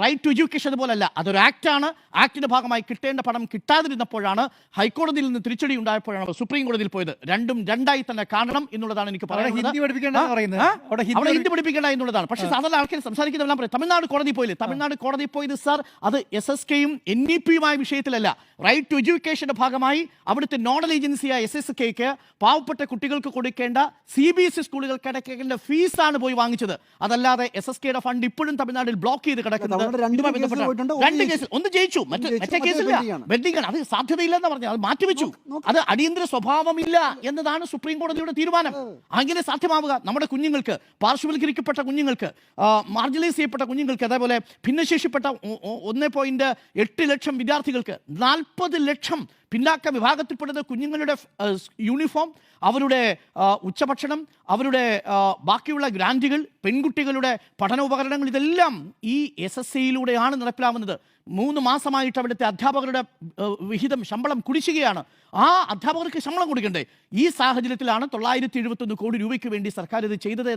Right to education അതുപോലല്ല അതൊരു ആക്റ്റാണ് ആക്ടിന്റെ ഭാഗമായി കിട്ടേണ്ട പണം കിട്ടാതിരുന്നപ്പോഴാണ് ഹൈക്കോടതിയിൽ നിന്ന് തിരിച്ചടി ഉണ്ടായപ്പോഴാണ് സുപ്രീം കോടതിയിൽ പോയത്. രണ്ടും രണ്ടായി തന്നെ കാണണം എന്നുള്ളതാണ് എനിക്ക് പറയുന്നത്. അവിടെ ഹിന്ദി പഠിപ്പിക്കേണ്ട എന്നുള്ളതാണ്. പക്ഷേ സാധാരണ ആൾക്കാർ സംസാരിക്കുന്നതെല്ലാം പറയും. തമിഴ്നാട് കോടതി പോയില്ലേ? തമിഴ്നാട് കോടതി പോയത് സാർ അത് എസ് എസ് കെയും എൻ ഇ പിയുമായ വിഷയത്തിലല്ല. റൈറ്റ് ടു എഡ്യൂക്കേഷന്റെ ഭാഗമായി അവിടുത്തെ നോഡൽ ഏജൻസിയായ എസ് എസ് കെക്ക് പാവപ്പെട്ട കുട്ടികൾക്ക് കൊടുക്കേണ്ട സി ബി എസ് ഇ സ്കൂളുകൾക്ക് അടയ്ക്കേണ്ട ഫീസാണ് പോയി വാങ്ങിച്ചത്. അതല്ലാതെ എസ് എസ് കെയുടെ ഫണ്ട് ഇപ്പോഴും തമിഴ്നാട്ടിൽ ബ്ലോക്ക് ചെയ്ത് കിടക്കുന്നത് രണ്ട് ഇതുമായി ഒന്ന് രണ്ട് കേസിൽ ഒന്ന് ജയിച്ചു. മറ്റേ കേസില്ല. വെഡിങ് ആണ് അത് സാധ്യതയില്ലെന്ന് പറഞ്ഞു അത് മാറ്റിവെച്ചു. അത് അടിയന്തര സ്വഭാവമില്ല എന്നതാണ് സുപ്രീം കോടതിയുടെ തീരുമാനം. അങ്ങനെ സാധ്യമാവുക. നമ്മുടെ കുഞ്ഞുങ്ങൾക്ക് പാർശ്വവൽക്കരിക്കപ്പെട്ട കുഞ്ഞുങ്ങൾക്ക് മാർജിനൈസ് ചെയ്യപ്പെട്ട കുഞ്ഞുങ്ങൾക്ക് അതേപോലെ ഭിന്നശേഷിപ്പെട്ട ഒന്ന് പോയിന്റ് എട്ട് ലക്ഷം വിദ്യാർത്ഥികൾക്ക് നാൽപ്പത് ലക്ഷം പിന്നാക്ക വിഭാഗത്തിൽപ്പെടുന്ന കുഞ്ഞുങ്ങളുടെ യൂണിഫോം അവരുടെ ഉച്ചഭക്ഷണം അവരുടെ ബാക്കിയുള്ള ഗ്രാൻഡുകൾ പെൺകുട്ടികളുടെ പഠനോപകരണങ്ങൾ ഇതെല്ലാം ഈ എസ് എസ് സിയിലൂടെയാണ് നടപ്പിലാവുന്നത്. മൂന്ന് മാസമായിട്ട് അവിടുത്തെ അധ്യാപകരുടെ വിഹിതം ശമ്പളം കുടിശ്ശികയാണ്. ആ അധ്യാപകർക്ക് ശമ്പളം കൊടുക്കണ്ടേ? ഈ സാഹചര്യത്തിലാണ് തൊള്ളായിരത്തി എഴുപത്തൊന്ന് കോടി രൂപയ്ക്ക് വേണ്ടി സർക്കാർ ഇത് ചെയ്തത്